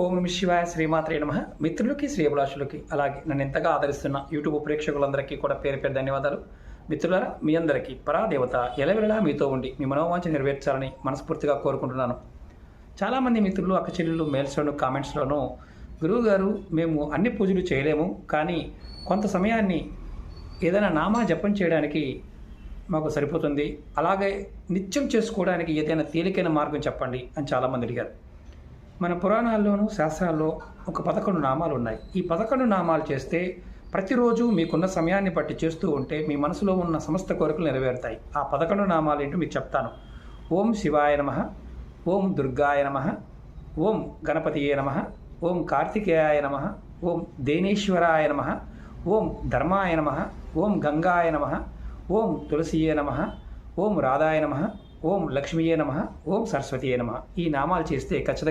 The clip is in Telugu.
ఓం నమ శివాయ శ్రీమాత్రే నమ. మిత్రులకి శ్రీ అభిలాషులకి అలాగే నన్ను ఎంతగా ఆదరిస్తున్న యూట్యూబ్ ప్రేక్షకులందరికీ కూడా పేరు పేరు ధన్యవాదాలు. మిత్రులారా మీ అందరికీ పరాదేవత ఎలవెలలా మీతో ఉండి మీ మనోవాంఛ నెరవేర్చాలని మనస్ఫూర్తిగా కోరుకుంటున్నాను. చాలామంది మిత్రులు అక్క చెల్లెళ్ళు మెయిల్స్లోను కామెంట్స్లోనూ గురువుగారు మేము అన్ని పూజలు చేయలేము కానీ కొంత సమయాన్ని ఏదైనా నామా జపం చేయడానికి మాకు సరిపోతుంది. అలాగే నిత్యం చేసుకోవడానికి ఏదైనా తేలికైన మార్గం చెప్పండి అని చాలామంది అడిగారు. మన పురాణాల్లోనూ శాస్త్రాల్లో ఒక పదకొండు నామాలు ఉన్నాయి ఈ పదకొండు నామాలు చేస్తే ప్రతిరోజు మీకున్న సమయాన్ని బట్టి చేస్తూ ఉంటే మీ మనసులో ఉన్న సమస్త కోరికలు నెరవేరుతాయి ఆ పదకొండు నామాలు ఏంటో మీకు చెప్తాను ఓం శివాయ నమ ఓం దుర్గాయ నమ ఓం గణపతియే నమ ఓం కార్తికేయాయ నమ ఓం దేనేశ్వరాయ నమ ఓం ధర్మాయ నమ ఓం గంగాయ నమ ఓం తులసియే నమ ఓం రాధాయ నమ ఓం లక్ష్మీయే నమ ఓం సరస్వతియే నమ ఈ నామాలు చేస్తే ఖచ్చితంగా